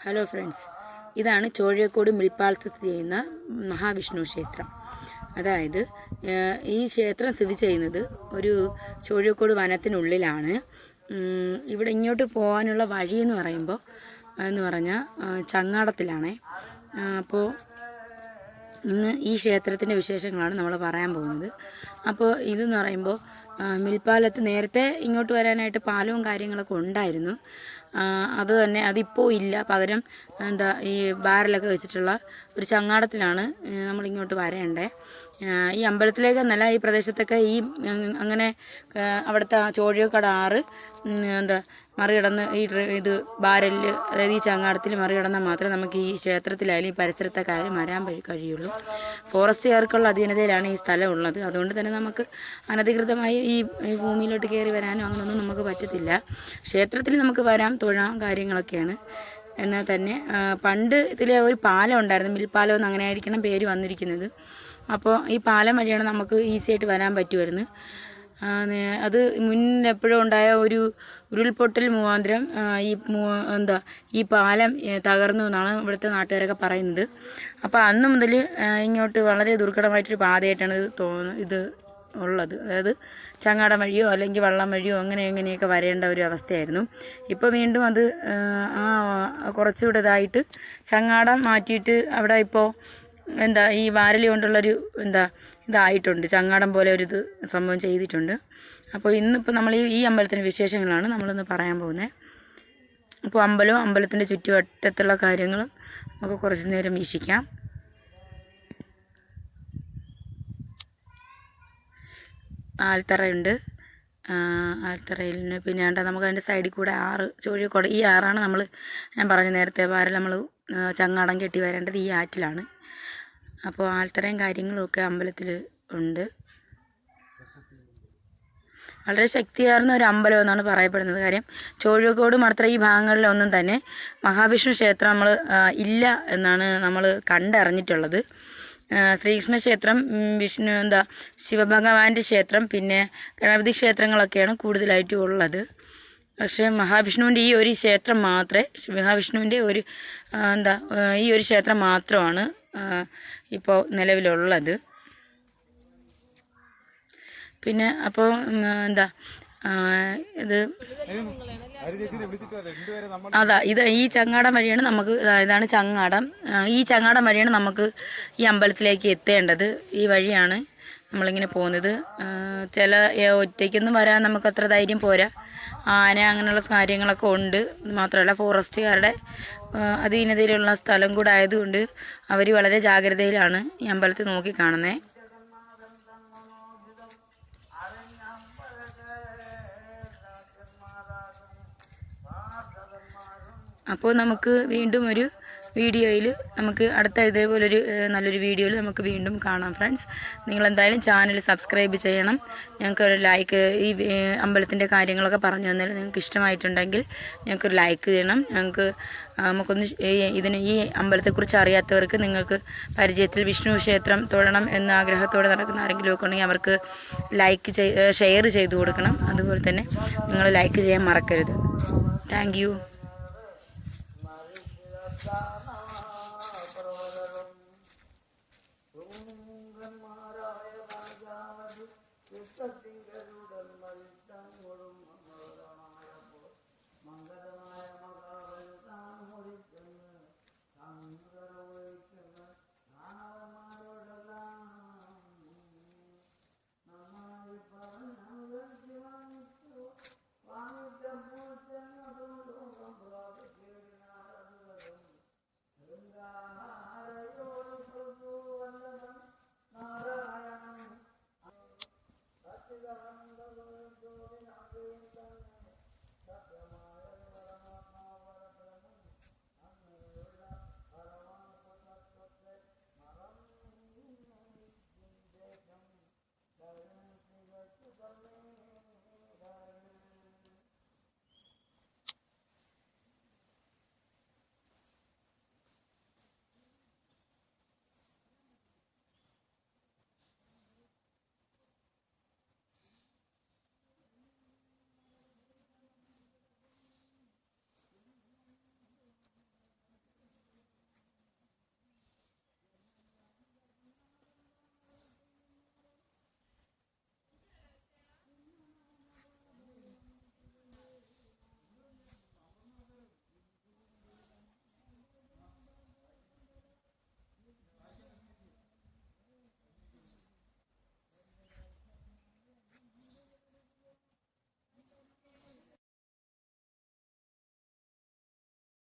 Hello friends ഇതാണ് ചോഴിയക്കോട് മിൽപ്പാലത്ത് സ്ഥിതി ചെയ്യുന്ന മഹാവിഷ്ണു ക്ഷേത്രം. അതായത് ഈ ക്ഷേത്രം സ്ഥിതി ചെയ്യുന്നത് ഒരു ചോഴിയക്കോട് വനത്തിനുള്ളിലാണ്. ഇവിടെ ഇങ്ങോട്ട് പോകാനുള്ള വഴി എന്ന് പറയുമ്പോൾ എന്ന് പറഞ്ഞാൽ ചങ്ങാടത്തിലാണേ. അപ്പോൾ ഇന്ന് ഈ ക്ഷേത്രത്തിന്റെ വിശേഷങ്ങളാണ് നമ്മൾ പറയാൻ പോകുന്നത്. അപ്പോൾ ഇതെന്ന് പറയുമ്പോൾ മിൽപ്പാലത്ത് നേരത്തെ ഇങ്ങോട്ട് വരാനായിട്ട് പാലവും കാര്യങ്ങളൊക്കെ ഉണ്ടായിരുന്നു. അത് തന്നെ അതിപ്പോൾ ഇല്ല. പകരം എന്താ ഈ ബാരലൊക്കെ വെച്ചിട്ടുള്ള ഒരു ചങ്ങാടത്തിലാണ് നമ്മൾ ഇങ്ങോട്ട് വരേണ്ടത് ഈ അമ്പലത്തിലേക്ക് എന്നല്ല ഈ പ്രദേശത്തൊക്കെ ഈ അങ്ങനെ അവിടുത്തെ ചോഴിയക്കട ആറ് എന്താ മറികടന്ന് ഈ ഇത് ബാരലിൽ അതായത് ഈ ചങ്ങാടത്തിൽ മറികടന്നാൽ മാത്രമേ നമുക്ക് ഈ ക്ഷേത്രത്തിലായാലും ഈ പരിസരത്തൊക്കെ ആയാലും വരാൻ കഴി- കഴിയുള്ളൂ. ഫോറസ്റ്റുകാർക്കുള്ള അധീനതയിലാണ് ഈ സ്ഥലം ഉള്ളത്. അതുകൊണ്ട് തന്നെ നമുക്ക് അനധികൃതമായി ഈ ഭൂമിയിലോട്ട് കയറി വരാനോ അങ്ങനെയൊന്നും നമുക്ക് പറ്റത്തില്ല. ക്ഷേത്രത്തിൽ നമുക്ക് വരാം തൊഴാം കാര്യങ്ങളൊക്കെയാണ്. എന്നാൽ തന്നെ പണ്ട് ഇതിൽ ഒരു പാലം ഉണ്ടായിരുന്നു. മിൽപ്പാലം എന്ന് അങ്ങനെ ആയിരിക്കണം പേര് വന്നിരിക്കുന്നത്. അപ്പോൾ ഈ പാലം വഴിയാണ് നമുക്ക് ഈസി ആയിട്ട് വരാൻ പറ്റുമായിരുന്നു. അത് മുന്നെപ്പോഴും ഉണ്ടായ ഒരു ഉരുൾപൊട്ടൽ മുഖാന്തരം ഈ എന്താ ഈ പാലം തകർന്നു എന്നാണ് ഇവിടുത്തെ നാട്ടുകാരൊക്കെ പറയുന്നത്. അപ്പോൾ അന്ന് മുതൽ ഇങ്ങോട്ട് വളരെ ദുർഘടമായിട്ടൊരു പാതയായിട്ടാണ് ഇത് തോന്നുന്നത് ഇത് ഉള്ളത്. അതായത് ചങ്ങാടം വഴിയോ അല്ലെങ്കിൽ വള്ളം വഴിയോ അങ്ങനെ എങ്ങനെയൊക്കെ വരേണ്ട ഒരു അവസ്ഥയായിരുന്നു. ഇപ്പോൾ വീണ്ടും അത് ആ, കുറച്ചുകൂടെ ഇതായിട്ട് ചങ്ങാടം മാറ്റിയിട്ട് അവിടെ ഇപ്പോൾ എന്താ ഈ വാരലി കൊണ്ടുള്ളൊരു എന്താ ഇതായിട്ടുണ്ട്. ചങ്ങാടം പോലെ ഒരു ഇത് സംഭവം ചെയ്തിട്ടുണ്ട്. അപ്പോൾ ഇന്നിപ്പോൾ നമ്മൾ ഈ ഈ അമ്പലത്തിന്റെ വിശേഷങ്ങളാണ് നമ്മളിന്ന് പറയാൻ പോകുന്നത് അപ്പോൾ അമ്പലവും അമ്പലത്തിന്റെ ചുറ്റുവട്ടത്തുള്ള കാര്യങ്ങളും നമുക്ക് കുറച്ച് നേരം വീക്ഷിക്കാം. ആൽത്തറയുണ്ട് ആ, ആൽത്തറയിൽ നിന്ന് പിന്നെ വേണ്ട നമുക്ക് അതിന്റെ സൈഡിൽ കൂടെ ആറ് ചോഴിക്കോട് ഈ ആറാണ് നമ്മൾ ഞാൻ പറഞ്ഞ നേരത്തെ വാരം നമ്മൾ ചങ്ങാടം കെട്ടി വരേണ്ടത് ഈ ആറ്റിലാണ്. അപ്പോൾ ആൽത്തറയും കാര്യങ്ങളും ഒക്കെ അമ്പലത്തിൽ ഉണ്ട്. വളരെ ശക്തിയാർന്ന ഒരു അമ്പലം എന്നാണ് പറയപ്പെടുന്നത്. കാര്യം ചോഴിക്കോട് മാത്രം ഈ ഭാഗങ്ങളിലൊന്നും തന്നെ മഹാവിഷ്ണു ക്ഷേത്രം നമ്മൾ ഇല്ല എന്നാണ് നമ്മൾ കണ്ടറിഞ്ഞിട്ടുള്ളത്. ശ്രീകൃഷ്ണ ക്ഷേത്രം വിഷ്ണു എന്താ ശിവഭഗവാന്റെ ക്ഷേത്രം പിന്നെ ഗണപതി ക്ഷേത്രങ്ങളൊക്കെയാണ് കൂടുതലായിട്ടും ഉള്ളത്. പക്ഷേ മഹാവിഷ്ണുവിന്റെ ഈ ഒരു ക്ഷേത്രം മാത്രമേ മഹാവിഷ്ണുവിന്റെ ഒരു എന്താ ഈ ഒരു ക്ഷേത്രം മാത്രമാണ് ഇപ്പോൾ നിലവിലുള്ളത്. പിന്നെ അപ്പോൾ എന്താ ഇത് അതാ ഇത് ഈ ചങ്ങാടം വഴിയാണ് നമുക്ക് ഇതാണ് ചങ്ങാടം. ഈ ചങ്ങാടം വഴിയാണ് നമുക്ക് ഈ അമ്പലത്തിലേക്ക് എത്തേണ്ടത്. ഈ വഴിയാണ് നമ്മളിങ്ങനെ പോകുന്നത്. ചില ഒറ്റയ്ക്കൊന്നും വരാൻ നമുക്ക് അത്ര ധൈര്യം പോരാ. ആന അങ്ങനെയുള്ള കാര്യങ്ങളൊക്കെ ഉണ്ട്. മാത്രമല്ല ഫോറസ്റ്റുകാരുടെ അധീനതയിലുള്ള സ്ഥലം കൂടെ ആയതുകൊണ്ട് അവർ വളരെ ജാഗ്രതയിലാണ് ഈ അമ്പലത്തിൽ നോക്കി കാണുന്നത് അപ്പോൾ നമുക്ക് വീണ്ടും ഒരു വീഡിയോയിൽ നമുക്ക് അടുത്ത ഇതേപോലൊരു നല്ലൊരു വീഡിയോയിൽ നമുക്ക് വീണ്ടും കാണാം ഫ്രണ്ട്സ്. നിങ്ങളെന്തായാലും ചാനൽ സബ്സ്ക്രൈബ് ചെയ്യണം. ഞങ്ങൾക്ക് ഒരു ലൈക്ക് ഈ അമ്പലത്തിന്റെ കാര്യങ്ങളൊക്കെ പറഞ്ഞു തന്നാൽ നിങ്ങൾക്ക് ഇഷ്ടമായിട്ടുണ്ടെങ്കിൽ ഞങ്ങൾക്കൊരു ലൈക്ക് ചെയ്യണം. ഞങ്ങൾക്ക് നമുക്കൊന്ന് ഇതിന് ഈ അമ്പലത്തെക്കുറിച്ച് അറിയാത്തവർക്ക് നിങ്ങൾക്ക് പരിചയത്തിൽ വിഷ്ണു ക്ഷേത്രം തൊഴണം എന്ന ആഗ്രഹത്തോടെ നടക്കുന്ന ആരെങ്കിലും ഒക്കെ ഉണ്ടെങ്കിൽ അവർക്ക് ലൈക്ക് ഷെയർ ചെയ്തു കൊടുക്കണം. അതുപോലെ തന്നെ നിങ്ങൾ ലൈക്ക് ചെയ്യാൻ മറക്കരുത്. താങ്ക് യു തുങ്കന്മാരായ രാജാവ് യുദ്ധത്തിങ്കരുടൽ മരിച്ചു